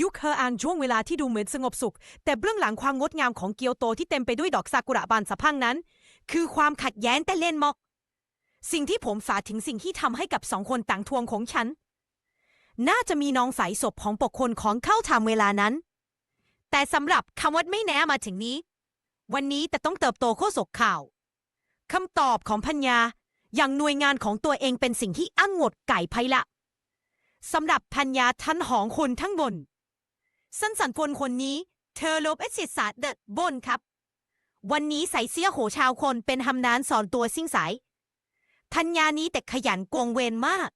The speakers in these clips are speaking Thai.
ยุคเฮออังช่วงเวลาที่ดูเหมือนสงบสุข แต่เบื้องหลังความงดงามของเกียวโตที่เต็มไปด้วยดอกซากุระบานสะพังนั้น คือความขัดแย้งแต่เล่นมอก สิ่งที่ผมฝาถึงสิ่งที่ทำให้กับสองคนต่างทวงของฉัน น่าจะมีน้องใสศพของปกคนของเข้าทำเวลานั้น แต่สำหรับคำว่าไม่แน่มาถึงนี้ วันนี้แต่ต้องเติบโตโคศกข่าวคำตอบของพัญญาอย่างหน่วยงานของตัวเองเป็นสิ่งที่อ้างงดไก่ไพละสำหรับพัญญาทันหองคนทั้งบน สันสันพลคนนี้ เธอลบเอสิศาสเดดบนครับ วันนี้ใส่เสื้อโหชาวคนเป็นหำนานสอนตัวซิ่งสายทัญญานี้แต่ขยันกวงเวรมาก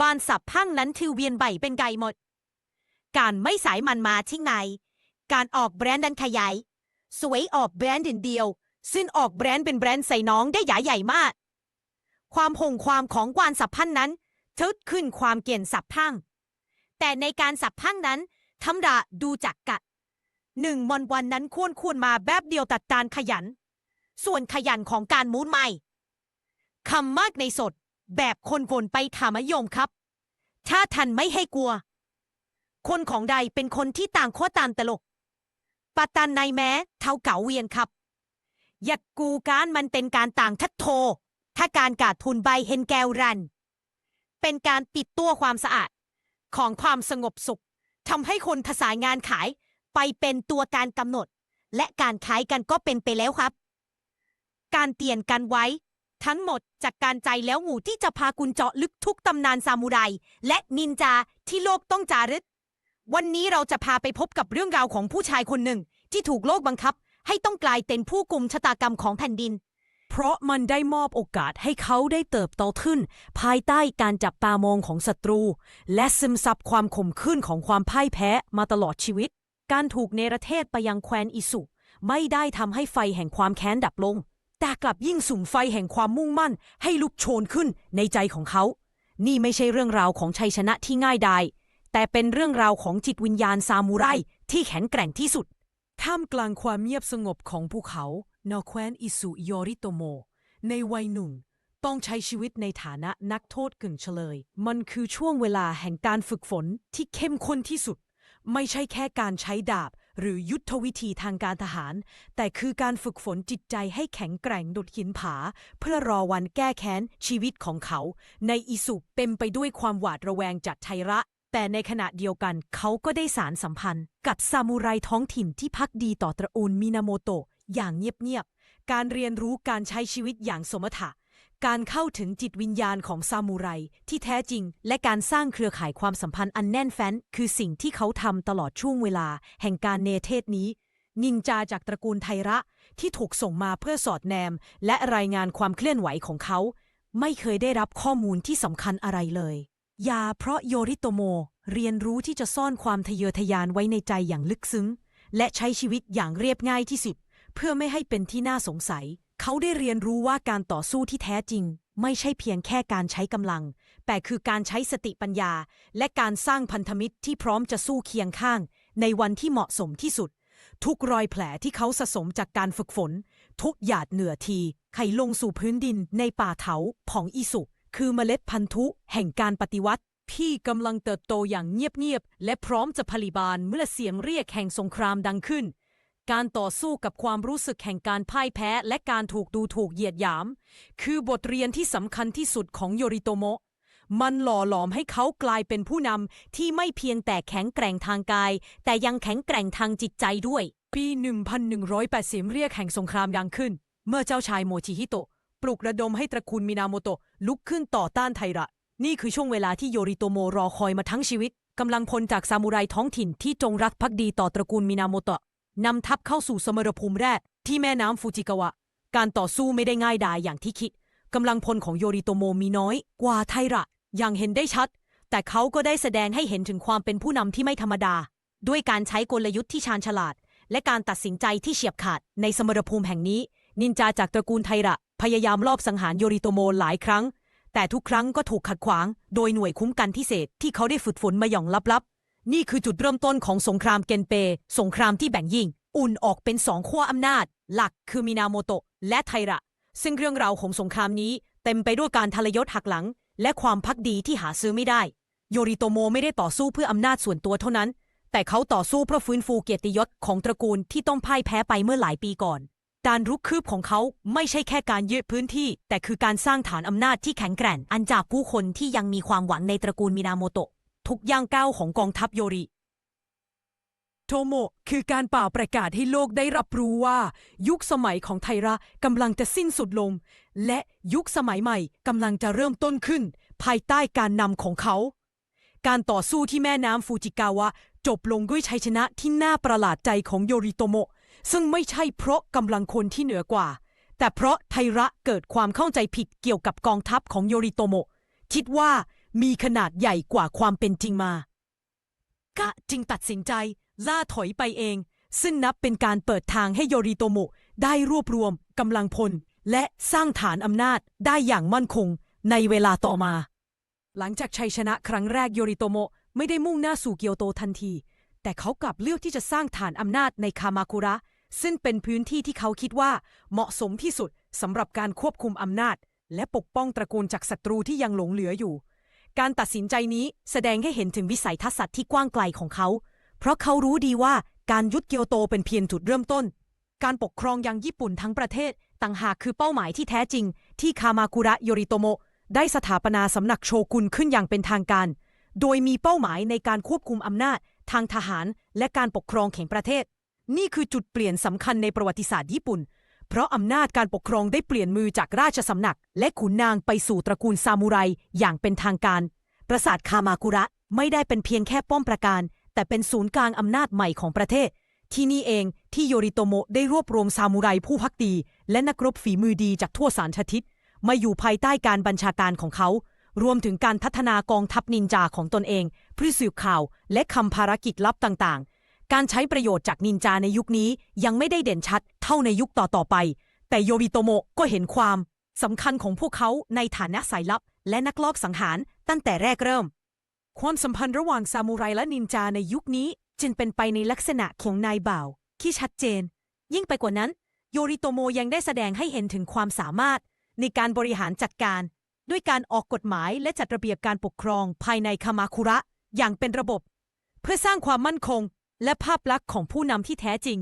บานสับพังนั้นถือเวียนใบเป็นไก่หมด การไม่สายมันมาที่ไหน การออกแบรนด์ดันขยาย สวยออกแบรนด์เดียว ซึ่งออกแบรนด์เป็นแบรนด์ใส่น้องได้ใหญ่ใหญ่มาก ความหงความของกวานสับพันนั้นทึดขึ้นความเกี่ยนสับพังแต่ในการสับพังนั้น ทำดาดูจักกะหนึ่งวันวันนั้นควรควรมาแบบเดียวตัดการขยัน ส่วนขยันของการมูดใหม่คำมากในสด แบบคนวนไปถามยมครับ ถ้าทันไม่ให้กลัว คนของใดเป็นคนที่ต่างโคตามตลกปาตันในแม้เท่าเก่าเวียนครับอยากกูการมันเป็นการต่างทัดโท ถ้าการกาดทุนใบเฮนแกวรัน เป็นการปิดตัวความสะอาดของความสงบสุข ทำให้คนทสายงานขายไปเป็นตัวการกำหนด และการขายกันก็เป็นไปแล้วครับ การเตียนกันไว้ ทั้งหมดจากการใจแล้วงูที่จะพาคุณเจาะลึกทุกตำนานซามูไรและนินจาที่โลกต้องจารึก วันนี้เราจะพาไปพบกับเรื่องราวของผู้ชายคนหนึ่ง ที่ถูกโลกบังคับ ให้ต้องกลายเป็นผู้กุมชะตากรรมของแผ่นดิน เพราะมันได้มอบโอกาสให้เขาได้เติบโตขึ้น ภายใต้การจับตามองของศัตรู และซึมซับความขมขื่นของความพ่ายแพ้มาตลอดชีวิต การถูกเนรเทศไปยังแคว้นอิสุ ไม่ได้ทำให้ไฟแห่งความแค้นดับลง แต่กลับยิ่งสุ่มไฟแห่งความมุ่งมั่น ให้ลุกโชนขึ้นในใจของเขา นี่ไม่ใช่เรื่องราวของชัยชนะที่ง่ายดายแต่เป็นเรื่องราวของจิตวิญญาณซามูไรที่แข็งแกร่งที่สุด ท่ามกลางความเงียบสงบของภูเขา นอแควนอิสุโยริโตโม ในวัยหนุ่ม ต้องใช้ชีวิตในฐานะนักโทษกึ่งเฉลย มันคือช่วงเวลาแห่งการฝึกฝนที่เข้มข้นที่สุด ไม่ใช่แค่การใช้ดาบ หรือยุทธวิธีทางการทหาร แต่คือการฝึกฝนจิตใจให้แข็งแกร่งดุดหินผา เพื่อรอวันแก้แค้นชีวิตของเขา ในอิสุเต็มไปด้วยความหวาดระแวงจากไทระแต่ในขณะเดียวกันเขาก็ได้สารสัมพันธ์กับซามูไรท้องถิ่นที่พักดีต่อตระกูลมินาโมโตะ อย่างเงียบๆ การเรียนรู้การใช้ชีวิตอย่างสมถะ การเข้าถึงจิตวิญญาณของซามูไรที่แท้จริง และการสร้างเครือข่ายความสัมพันธ์อันแน่นแฟ้น คือสิ่งที่เขาทำตลอดช่วงเวลา แห่งการเนเทศนี้ นินจาจากตระกูลไทระที่ถูกส่งมาเพื่อสอดแนม และรายงานความเคลื่อนไหวของเขา ไม่เคยได้รับข้อมูลที่สำคัญอะไรเลยยาเพราะโยริโตโมเรียนรู้ที่จะซ่อนความทะเยอทะยานไว้ในใจอย่างลึกซึ้ง และใช้ชีวิตอย่างเรียบง่ายที่สุด เพื่อไม่ให้เป็นที่น่าสงสัย เขาได้เรียนรู้ว่าการต่อสู้ที่แท้จริง ไม่ใช่เพียงแค่การใช้กำลัง แต่คือการใช้สติปัญญา และการสร้างพันธมิตรที่พร้อมจะสู้เคียงข้าง ในวันที่เหมาะสมที่สุด ทุกรอยแผลที่เขาสะสมจากการฝึกฝน ทุกหยาดเหนือทีไขลงสู่พื้นดินในป่าเถาของอิสุ คือเมล็ดพันธุแห่งการปฏิวัติที่กำลังเติบโตอย่างเงียบๆ และพร้อมจะผลิบานเมื่อเสียงเรียกแห่งสงครามดังขึ้น การต่อสู้กับความรู้สึกแห่งการพ่ายแพ้และการถูกดูถูกเหยียดหยาม คือบทเรียนที่สำคัญที่สุดของโยริโตโมะมันหล่อหลอมให้เขากลายเป็นผู้นำที่ไม่เพียงแต่แข็งแกร่งทางกาย แต่ยังแข็งแกร่งทางจิตใจด้วย ปี 1180 เรียกแห่งสงครามดังขึ้น เมื่อเจ้าชายโมชิฮิโตะปลุกระดมให้ตระกูลมินาโมโตะลุกขึ้นต่อต้านไทระ นี่คือช่วงเวลาที่โยริโตโมรอคอยมาทั้งชีวิตกำลังพลจากซามูไรท้องถิ่นที่จงรักภักดีต่อตระกูลมินาโมโตะ นำทัพเข้าสู่สมรภูมิแรกที่แม่น้ำฟูจิกาวะ การต่อสู้ไม่ได้ง่ายดายอย่างที่คิดกำลังพลของโยริโตโมมีน้อยกว่าไทระ อย่างเห็นได้ชัด แต่เขาก็ได้แสดงให้เห็นถึงความเป็นผู้นำที่ไม่ธรรมดา ด้วยการใช้กลยุทธ์ที่ชาญฉลาด และการตัดสินใจที่เฉียบขาดในสมรภูมิแห่งนี้ นินจาจากตระกูลไทระ พยายามลอบสังหารโยริโตโมหลายครั้ง แต่ทุกครั้งก็ถูกขัดขวาง โดยหน่วยคุ้มกันพิเศษที่เขาได้ฝึกฝนมาอย่างลับๆ นี่คือจุดเริ่มต้นของสงครามเกนเป สงครามที่แบ่งยิ่ง อุ่นออกเป็นสองขั้วอำนาจ หลักคือมินาโมโตะและไทระ ซึ่งเรื่องราวของสงครามนี้ เต็มไปด้วยการทรยศหักหลัง และความพักดีที่หาซื้อไม่ได้ โยริโตโมไม่ได้ต่อสู้เพื่ออำนาจส่วนตัวเท่านั้น แต่เขาต่อสู้เพื่อฟื้นฟูเกียรติยศของตระกูลที่ต้องพ่ายแพ้ไปเมื่อหลายปีก่อน การรุกคืบของเขาไม่ใช่แค่การยึดพื้นที่ แต่คือการสร้างฐานอำนาจที่แข็งแกร่งอันจากผู้คนที่ยังมีความหวังในตระกูลมินาโมโตะ ทุกย่างก้าวของกองทัพโยริ โทโมะคือการเป่าประกาศให้โลกได้รับรู้ว่า ยุคสมัยของไทระกำลังจะสิ้นสุดลง และยุคสมัยใหม่กำลังจะเริ่มต้นขึ้น ภายใต้การนำของเขา การต่อสู้ที่แม่น้ำฟูจิกาวะ จบลงด้วยชัยชนะที่น่าประหลาดใจของโยริโตโมะซึ่งไม่ใช่เพราะกำลังคนที่เหนือกว่า แต่เพราะไทระเกิดความเข้าใจผิดเกี่ยวกับกองทัพของโยริโตโมะคิดว่า มีขนาดใหญ่กว่าความเป็นจริงมา กะจึงตัดสินใจล่าถอยไปเอง ซึ่งนับเป็นการเปิดทางให้โยริโตโมะได้รวบรวมกำลังพล และสร้างฐานอำนาจได้อย่างมั่นคงในเวลาต่อมา หลังจากชัยชนะครั้งแรกโยริโตโมะไม่ได้มุ่งหน้าสู่เกียวโตทันที แต่เขากลับเลือกที่จะสร้างฐานอำนาจในคามาคุระ ซึ่งเป็นพื้นที่ที่เขาคิดว่าเหมาะสมที่สุดสำหรับการควบคุมอำนาจ และปกป้องตระกูลจากศัตรูที่ยังหลงเหลืออยู่ การตัดสินใจนี้แสดงให้เห็นถึงวิสัยทัศน์ที่กว้างไกลของเขา เพราะเขารู้ดีว่าการยุดเกียวโตเป็นเพียงจุดเริ่มต้น การปกครองยังญี่ปุ่นทั้งประเทศ ต่างหากคือเป้าหมายที่แท้จริง ที่คามาคุระโยริโตโมะได้สถาปนาสำนักโชกุนขึ้นอย่างเป็นทางการ โดยมีเป้าหมายในการควบคุมอำนาจ ทางทหาร และการปกครองแห่งประเทศ นี่คือจุดเปลี่ยนสำคัญในประวัติศาสตร์ญี่ปุ่น เพราะอำนาจการปกครองได้เปลี่ยนมือจากราชสำนัก และขุนนางไปสู่ตระกูลซามูไรอย่างเป็นทางการ ปราสาทคามาคุระไม่ได้เป็นเพียงแค่ป้อมปราการ แต่เป็นศูนย์กลางอำนาจใหม่ของประเทศ ที่นี่เองที่โยริโตโมะได้รวบรวมซามูไรผู้พักดี และนักรบฝีมือดีจากทั่วสารทิศมาอยู่ภายใต้การบัญชาการของเขา รวมถึงการพัฒนากองทัพนินจาของตนเองเพื่อสืบข่าว และคำภารกิจลับต่างๆ การใช้ประโยชน์จากนินจาในยุคนี้ยังไม่ได้เด่นชัดเท่าในยุคต่อๆไป แต่โยริโตโมะก็เห็นความสำคัญของพวกเขาในฐานะสายลับ และนักลอบสังหารตั้งแต่แรกเริ่ม ความสัมพันธ์ระหว่างซามูไรและนินจาในยุคนี้จึงเป็นไปในลักษณะของนายบ่าวที่ชัดเจน ยิ่งไปกว่านั้น โยริโตโมยังได้แสดงให้เห็นถึงความสามารถ ในการบริหารจัดการ ด้วยการออกกฎหมายและจัดระเบียบการปกครองภายในคามาคุระอย่างเป็นระบบ เพื่อสร้างความมั่นคง และภาพลักษณ์ของผู้นำที่แท้จริง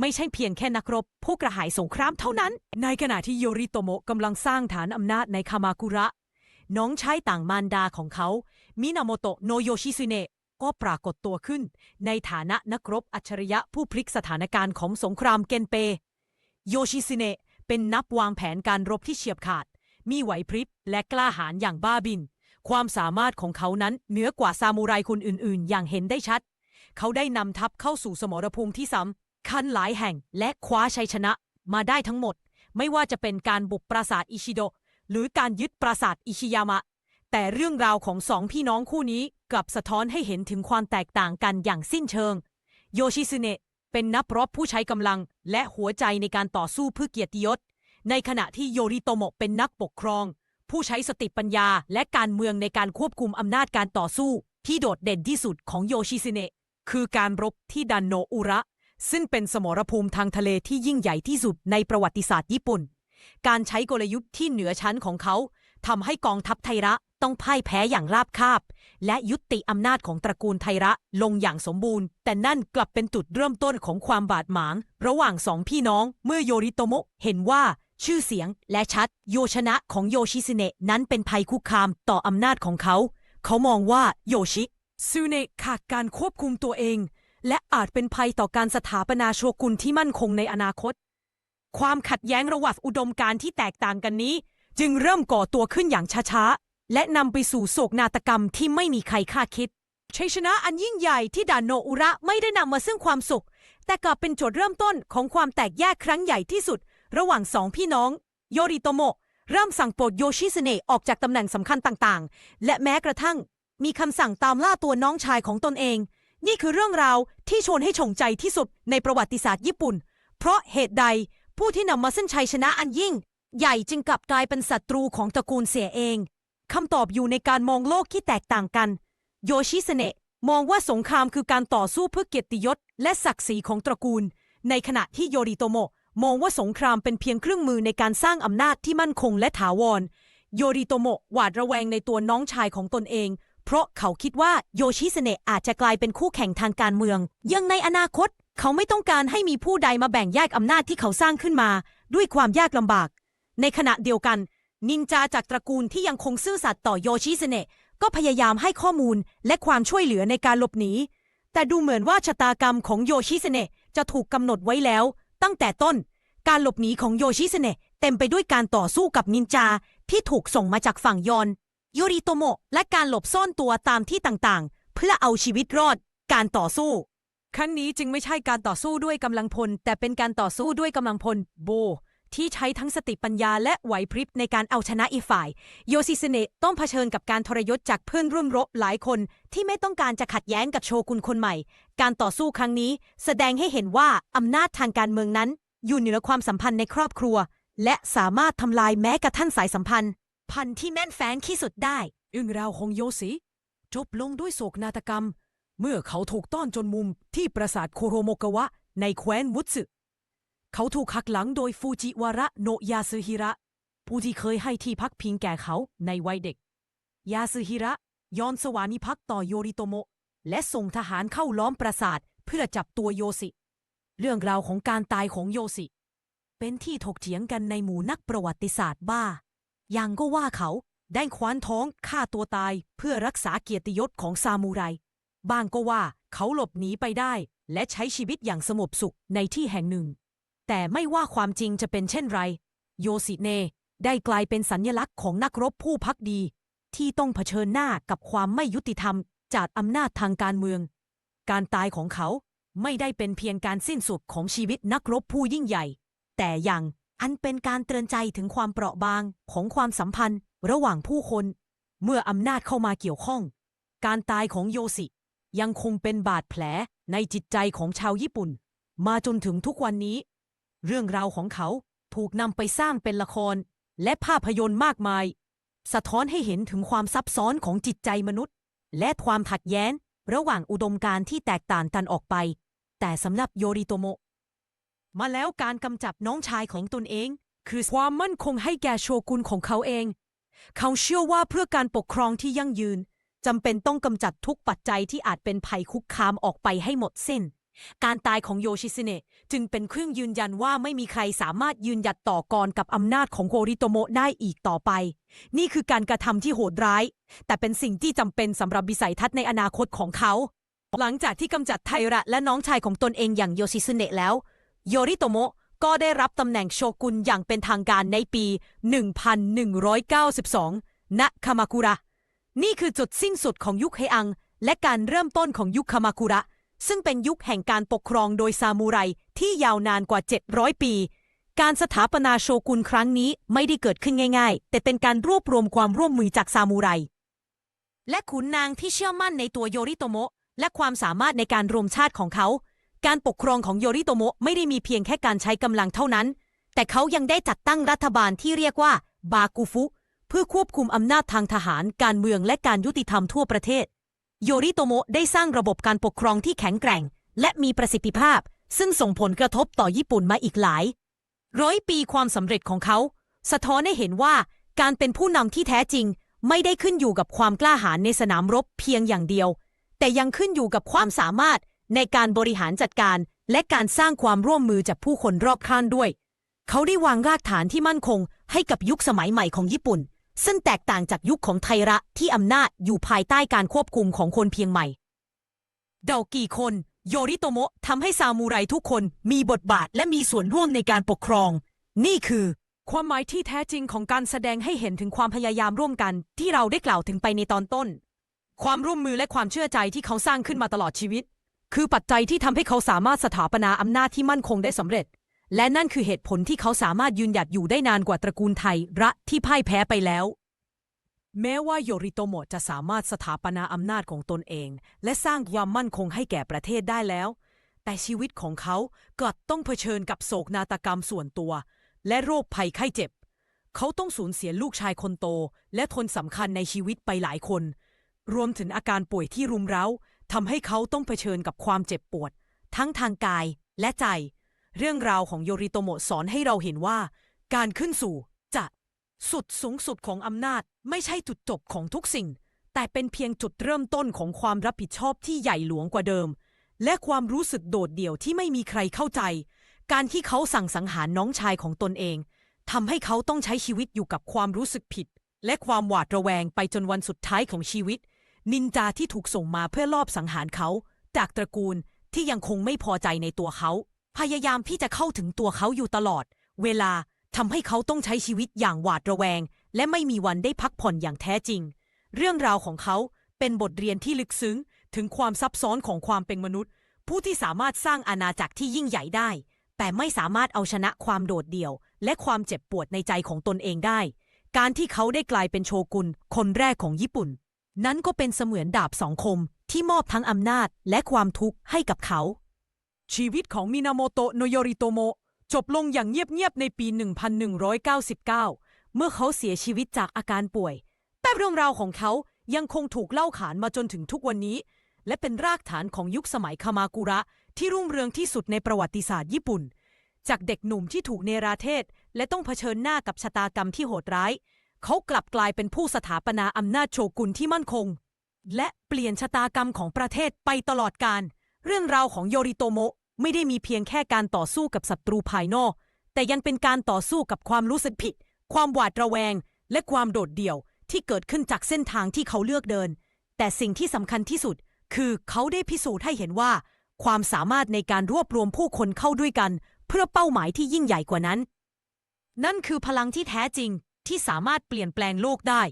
ไม่ใช่เพียงแค่นักรบ ผู้กระหายสงครามเท่านั้น ในขณะที่โยริโตโมะกำลังสร้างฐานอำนาจในคามาคุระ น้องชายต่างมารดาของเขา มินาโมโตะโนโยชิซุเนะก็ปรากฏตัวขึ้น ในฐานะนักรบอัจฉริยะผู้พลิกสถานการณ์ของสงครามเกนเป โยชิซุเนะเป็นนับวางแผนการรบที่เฉียบขาด มีไหวพริบและกล้าหาญอย่างบ้าบิน ความสามารถของเขานั้นเหนือกว่าซามูไรคนอื่นๆ อย่างเห็นได้ชัด เขาได้นำทัพเข้าสู่สมรภูมิที่ซ้ำคันหลายแห่งและคว้าชัยชนะมาได้ทั้งหมด ไม่ว่าจะเป็นการบุกปราสาทอิชิโด หรือการยึดปราสาทอิชิยามะ แต่เรื่องราวของสองพี่น้องคู่นี้กลับสะท้อนให้เห็นถึงความแตกต่างกันอย่างสิ้นเชิง โยชิซึเนะเป็นนักรบผู้ใช้กำลังและหัวใจในการต่อสู้เพื่อเกียรติยศ ในขณะที่โยริโตโมะเป็นนักปกครอง ผู้ใช้สติปัญญาและการเมืองในการควบคุมอำนาจการต่อสู้ ที่โดดเด่นที่สุดของโยชิซึเนะ คือการรบที่ดันโนอุระ ซึ่งเป็นสมรภูมิทางทะเลที่ยิ่งใหญ่ที่สุดในประวัติศาสตร์ญี่ปุ่น การใช้กลยุทธ์ที่เหนือชั้นของเขาทำให้กองทัพไทระต้องพ่ายแพ้อย่างราบคาบ และยุติอำนาจของตระกูลไทระลงอย่างสมบูรณ์ แต่นั่นกลับเป็นจุดเริ่มต้นของความบาดหมาง ระหว่างสองพี่น้องเมื่อโยริโตโมะเห็นว่าชื่อเสียงและชัดโยชนะของโยชิซึเนะนั้นเป็นภัยคุกคามต่ออำนาจของเขา เขามองว่าโยชิ ซึเนะขาดการควบคุมตัวเอง และอาจเป็นภัยต่อการสถาปนาโชกุนที่มั่นคงในอนาคต ความขัดแย้งระหว่างอุดมการณ์ที่แตกต่างกันนี้ จึงเริ่มก่อตัวขึ้นอย่างช้าๆ และนำไปสู่โศกนาฏกรรมที่ไม่มีใครคาดคิดชัยชนะอันยิ่งใหญ่ที่ด่านโนอุระไม่ได้นำมาซึ่งความสุข แต่กลับเป็นจุดเริ่มต้นของความแตกแยกครั้งใหญ่ที่สุด ระหว่างสองพี่น้อง โยริโตโมะเริ่มสั่งปลดโยชิสเนะออกจากตำแหน่งสำคัญต่างๆ และแม้กระทั่ง มีคำสั่งตามล่าตัวน้องชายของตนเอง นี่คือเรื่องราวที่ชวนให้ชงใจที่สุดในประวัติศาสตร์ญี่ปุ่น เพราะเหตุใดผู้ที่นำมาซึ่งชัยชนะอันยิ่ง ใหญ่จึงกลับกลายเป็นศัตรูของตระกูลเสียเองคำตอบอยู่ในการมองโลกที่แตกต่างกัน โยชิเสเนะมองว่าสงครามคือการต่อสู้เพื่อเกียรติยศและศักดิ์ศรีของตระกูล ในขณะที่โยริโตโมะมองว่าสงครามเป็นเพียงเครื่องมือในการสร้างอำนาจที่มั่นคงและถาวร โยริโตโมะหวาดระแวงในตัวน้องชายของตนเอง เพราะเขาคิดว่าโยชิสเนะอาจจะกลายเป็นคู่แข่งทางการเมือง ยังในอนาคต เขาไม่ต้องการให้มีผู้ใดมาแบ่งแยกอำนาจที่เขาสร้างขึ้นมา ด้วยความยากลำบาก ในขณะเดียวกัน นินจาจากตระกูลที่ยังคงซื่อสัตย์ต่อโยชิสเนะก็พยายามให้ข้อมูลและความช่วยเหลือในการหลบหนี แต่ดูเหมือนว่าชะตากรรมของโยชิสเนะจะถูกกำหนดไว้แล้ว ตั้งแต่ต้น การหลบหนีของโยชิสเนะเต็มไปด้วยการต่อสู้กับนินจาที่ถูกส่งมาจากฝั่งยอน ยริโตโมะและการหลบซ่อนตัวตามที่ต่างๆ เพื่อเอาชีวิตรอด การต่อสู้ ครั้งนี้จึงไม่ใช่การต่อสู้ด้วยกำลังพล แต่เป็นการต่อสู้ด้วยกำลังพลโบ ที่ใช้ทั้งสติปัญญาและไหวพริบในการเอาชนะอีกฝ่าย โยชิสเนะต้องเผชิญกับการทรยศจากเพื่อนร่วมรบหลายคนที่ไม่ต้องการจะขัดแย้งกับโชกุนคนใหม่ การต่อสู้ครั้งนี้แสดงให้เห็นว่าอำนาจทางการเมืองนั้น อยู่เหนือความสัมพันธ์ในครอบครัว และสามารถทำลายแม้กระทั่งสายสัมพันธ์ พันที่แน่นแฟ้นที่สุดได้อึ้งราวของโยสิ จบลงด้วยโศกนาฏกรรม เมื่อเขาถูกต้อนจนมุมที่ปราสาทโคโรโมกาวะ ในแคว้นวุตสึเขาถูกหักหลังโดยฟูจิวาระโนยาซึฮิระ ผู้ที่เคยให้ที่พักพิงแก่เขาในวัยเด็ก ยาซึฮิระย้อนสวานิภักด์ต่อโยริโตโมะและส่งทหารเข้าล้อมปราสาทเพื่อจับตัวโยสิ เรื่องราวของการตายของโยสิ เป็นที่ถกเถียงกันในหมู่นักประวัติศาสตร์บ้า ย่างก็ว่าเขาได้คว้านท้องฆ่าตัวตายเพื่อรักษาเกียรติยศของซามูไรบางก็ว่าเขาหลบหนีไปได้ และใช้ชีวิตอย่างสงบสุขในที่แห่งหนึ่ง แต่ไม่ว่าความจริงจะเป็นเช่นไร โยสิเนได้กลายเป็นสัญญลักษณ์ของนักรบผู้พักดี ที่ต้องเผชิญหน้ากับความไม่ยุติธรรม จากอำนาจทางการเมือง การตายของเขาไม่ได้เป็นเพียงการสิ้นสุดของชีวิตนักรบผู้ยิ่งใหญ่ แต่ยัง อันเป็นการเตือนใจถึงความเปราะบางของความสัมพันธ์ระหว่างผู้คน เมื่ออำนาจเข้ามาเกี่ยวข้อง การตายของโยสิ ยังคงเป็นบาดแผลในจิตใจของชาวญี่ปุ่น มาจนถึงทุกวันนี้ เรื่องราวของเขาถูกนำไปสร้างเป็นละคร และภาพยนตร์มากมาย สะท้อนให้เห็นถึงความซับซ้อนของจิตใจมนุษย์ และความขัดแย้งระหว่างอุดมการณ์ที่แตกต่างกันออกไป แต่สำหรับโยริโตโมะ มาแล้วการกำจัดน้องชายของตนเอง คือความมั่นคงให้แก่โชกุนของเขาเอง เขาเชื่อว่าเพื่อการปกครองที่ยั่งยืนจำเป็นต้องกำจัดทุกปัจจัยที่อาจเป็นภัยคุกคามออกไปให้หมดสิ้น การตายของโยชิสเนะจึงเป็นเครื่องยืนยันว่าไม่มีใครสามารถยืนหยัดต่อกรกับอำนาจของโกริโตโมะได้อีกต่อไป นี่คือการกระทำที่โหดร้าย แต่เป็นสิ่งที่จำเป็นสำหรับวิสัยทัศน์ในอนาคตของเขา หลังจากที่กำจัดไทระและน้องชายของตนเองอย่างโยชิสเนะแล้ว โยริโตโมะก็ได้รับตำแหน่งโชกุนอย่างเป็นทางการในปี 1192 ณ คามาคุระ นี่คือจุดสิ้นสุดของยุคเฮอัง และการเริ่มต้นของยุคคามาคุระ ซึ่งเป็นยุคแห่งการปกครองโดยซามูไรที่ยาวนานกว่า 700 ปี การสถาปนาโชกุนครั้งนี้ไม่ได้เกิดขึ้นง่าย ๆ แต่เป็นการรวบรวมความร่วมมือจากซามูไร และขุนนางที่เชื่อมั่นในตัวโยริโตโมะและความสามารถในการรวมชาติของเขา การปกครองของโยริโตโมะไม่ได้มีเพียงแค่การใช้กำลังเท่านั้น แต่เขายังได้จัดตั้งรัฐบาลที่เรียกว่า บากุฟุ เพื่อควบคุมอำนาจทางทหาร การเมืองและการยุติธรรมทั่วประเทศ โยริโตโมะได้สร้างระบบการปกครองที่แข็งแกร่ง และมีประสิทธิภาพ ซึ่งส่งผลกระทบต่อญี่ปุ่นมาอีกหลาย ร้อยปีความสำเร็จของเขา สะท้อนให้เห็นว่าการเป็นผู้นำที่แท้จริง ไม่ได้ขึ้นอยู่กับความกล้าหาญในสนามรบเพียงอย่างเดียว แต่ยังขึ้นอยู่กับความสามารถ ในการบริหารจัดการและการสร้างความร่วมมือจากผู้คนรอบข้างด้วย เขาได้วางรากฐานที่มั่นคงให้กับยุคสมัยใหม่ของญี่ปุ่น ซึ่งแตกต่างจากยุคของไทระที่อำนาจอยู่ภายใต้การควบคุมของคนเพียงใหม่ เดากี่คน โยริโตโมะทำให้ซามูไรทุกคนมีบทบาทและมีส่วนร่วมในการปกครอง นี่คือ ความหมายที่แท้จริงของการแสดงให้เห็นถึงความพยายามร่วมกัน ที่เราได้กล่าวถึงไปในตอนต้น ความร่วมมือและความเชื่อใจที่เขาสร้างขึ้นมาตลอดชีวิต คือปัจจัยที่ทำให้เขาสามารถสถาปนาอำนาจที่มั่นคงได้สำเร็จ และนั่นคือเหตุผลที่เขาสามารถยืนหยัดอยู่ได้นานกว่าตระกูลไทยระที่พ่ายแพ้ไปแล้ว แม้ว่าโยริโตโมะจะสามารถสถาปนาอำนาจของตนเอง และสร้างความมั่นคงให้แก่ประเทศได้แล้ว แต่ชีวิตของเขากลับต้องเผชิญกับโศกนาฏกรรมส่วนตัว และโรคภัยไข้เจ็บ เขาต้องสูญเสียลูกชายคนโต และคนสำคัญในชีวิตไปหลายคน รวมถึงอาการป่วยที่รุมเร้า ทำให้เขาต้องเผชิญกับความเจ็บปวด ทั้งทางกายและใจ เรื่องราวของโยริโตโมะสอนให้เราเห็นว่า การขึ้นสู่จะสุดสูงสุดของอำนาจไม่ใช่จุดจบของทุกสิ่ง แต่เป็นเพียงจุดเริ่มต้นของความรับผิดชอบที่ใหญ่หลวงกว่าเดิม และความรู้สึกโดดเดี่ยวที่ไม่มีใครเข้าใจ การที่เขาสั่งสังหารน้องชายของตนเองทำให้เขาต้องใช้ชีวิตอยู่กับความรู้สึกผิด และความหวาดระแวงไปจนวันสุดท้ายของชีวิต นินจาที่ถูกส่งมาเพื่อลอบสังหารเขา จากตระกูลที่ยังคงไม่พอใจในตัวเขา พยายามที่จะเข้าถึงตัวเขาอยู่ตลอด เวลาทำให้เขาต้องใช้ชีวิตอย่างหวาดระแวง และไม่มีวันได้พักผ่อนอย่างแท้จริง เรื่องราวของเขาเป็นบทเรียนที่ลึกซึ้ง ถึงความซับซ้อนของความเป็นมนุษย์ ผู้ที่สามารถสร้างอาณาจักรที่ยิ่งใหญ่ได้ แต่ไม่สามารถเอาชนะความโดดเดี่ยว และความเจ็บปวดในใจของตนเองได้ การที่เขาได้กลายเป็นโชกุนคนแรกของญี่ปุ่น นั้นก็เป็นเสมือนดาบสองคมที่มอบทั้งอำนาจและความทุกข์ให้กับเขา ชีวิตของมินาโมโตะโนโยริโตโมะจบลงอย่างเงียบ ๆ ในปี 1199 เมื่อเขาเสียชีวิตจากอาการป่วย แต่เรื่องราวของเขายังคงถูกเล่าขานมาจนถึงทุกวันนี้ และเป็นรากฐานของยุคสมัยคามากุระที่รุ่งเรืองที่สุดในประวัติศาสตร์ญี่ปุ่น จากเด็กหนุ่มที่ถูกเนราเทศ และต้องเผชิญหน้ากับชะตากรรมที่โหดร้าย เขากลับกลายเป็นผู้สถาปนาอำนาจโชกุนที่มั่นคง และเปลี่ยนชะตากรรมของประเทศไปตลอดกาลเรื่องราวของโยริโตโมะไม่ได้มีเพียงแค่การต่อสู้กับศัตรูภายนอก แต่ยังเป็นการต่อสู้กับความรู้สึกผิด ความหวาดระแวง และความโดดเดี่ยวที่เกิดขึ้นจากเส้นทางที่เขาเลือกเดิน แต่สิ่งที่สำคัญที่สุด คือเขาได้พิสูจน์ให้เห็นว่า ความสามารถในการรวบรวมผู้คนเข้าด้วยกัน เพื่อเป้าหมายที่ยิ่งใหญ่กว่านั้น นั่นคือพลังที่แท้จริง ที่สามารถเปลี่ยนแปลงโลกได้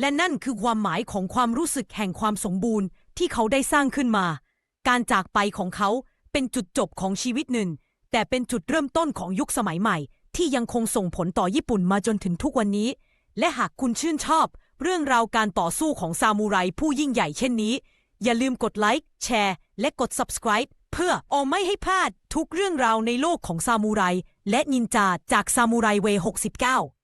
และนั่นคือความหมายของความรู้สึกแห่งความสมบูรณ์ที่เขาได้สร้างขึ้นมา การจากไปของเขาเป็นจุดจบของชีวิตหนึ่ง แต่เป็นจุดเริ่มต้นของยุคสมัยใหม่ ที่ยังคงส่งผลต่อญี่ปุ่นมาจนถึงทุกวันนี้ และหากคุณชื่นชอบ เรื่องราวการต่อสู้ของซามูไรผู้ยิ่งใหญ่เช่นนี้ อย่าลืมกดไลค์แชร์และกด subscribe เพื่ออไม่ให้พลาดทุกเรื่องราวในโลกของซามูไรและนินจาจากซามูไรเว69